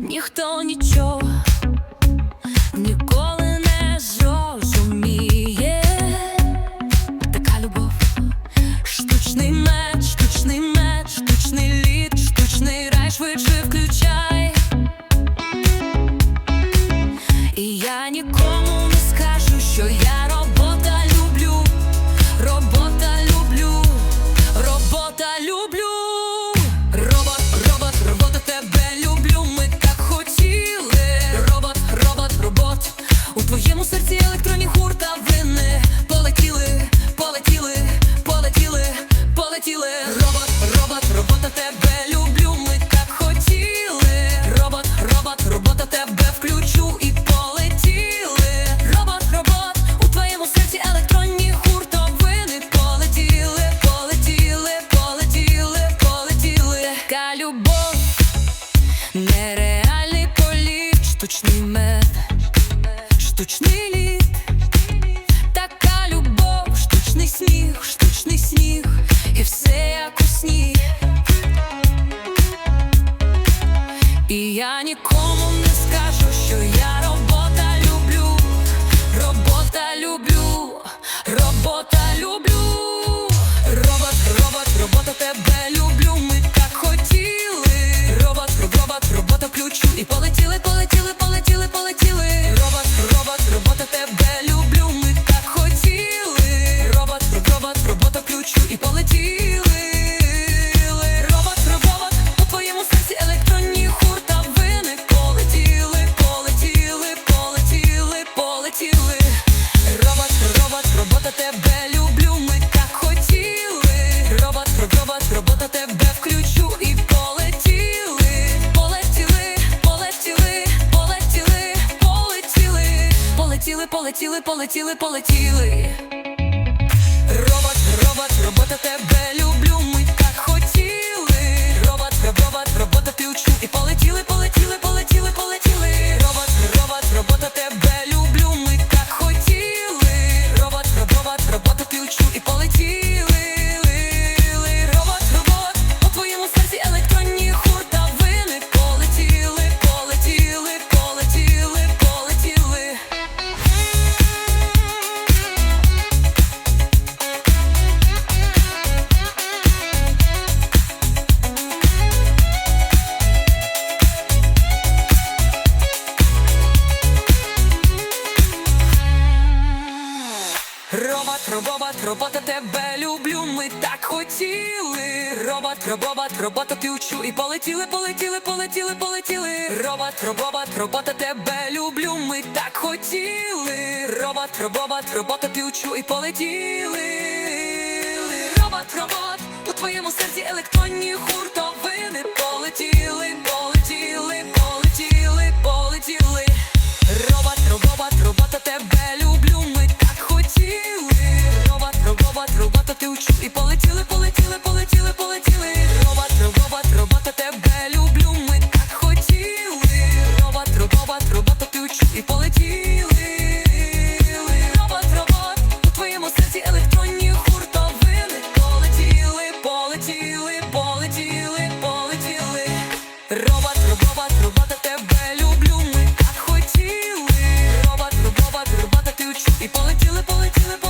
Ніхто нічого ніколи не зрозуміє. Така любов, штучний меч, штучний меч, штучний лід, штучний рай швидше включай. І я нікому не скажу, що я серці електронні хуртавини. Полетіли, полетіли, полетіли, полетіли. Робот, робот, робота тебе люблю. Ми так хотіли. Робот, робот, робота тебе включу і полетіли. Робот, робот, у твоєму серці електронні хуртовини. Полетіли, полетіли, полетіли, полетіли. Така любов, нереальний політ, штучний мед, штучний штучний сніг, сніг, і все як у сні. І я нікому Полетіли, полетіли, полетіли. Робот, робот, робота тебе люблю, Робот, робот, робота тебе люблю, ми так хотіли. Робот, робот, робота включу і полетіли, полетіли, полетіли, полетіли. Робот, робот, робота тебе люблю, ми так хотіли. Робот, робот, робота включу і полетіли. Робот, робот, у твоєму серці електронні полетіли, Робот, робот, робота, тебе люблю, ми так хотіли. Робот, робот, робота, ти учу. І полетіли, полетіли.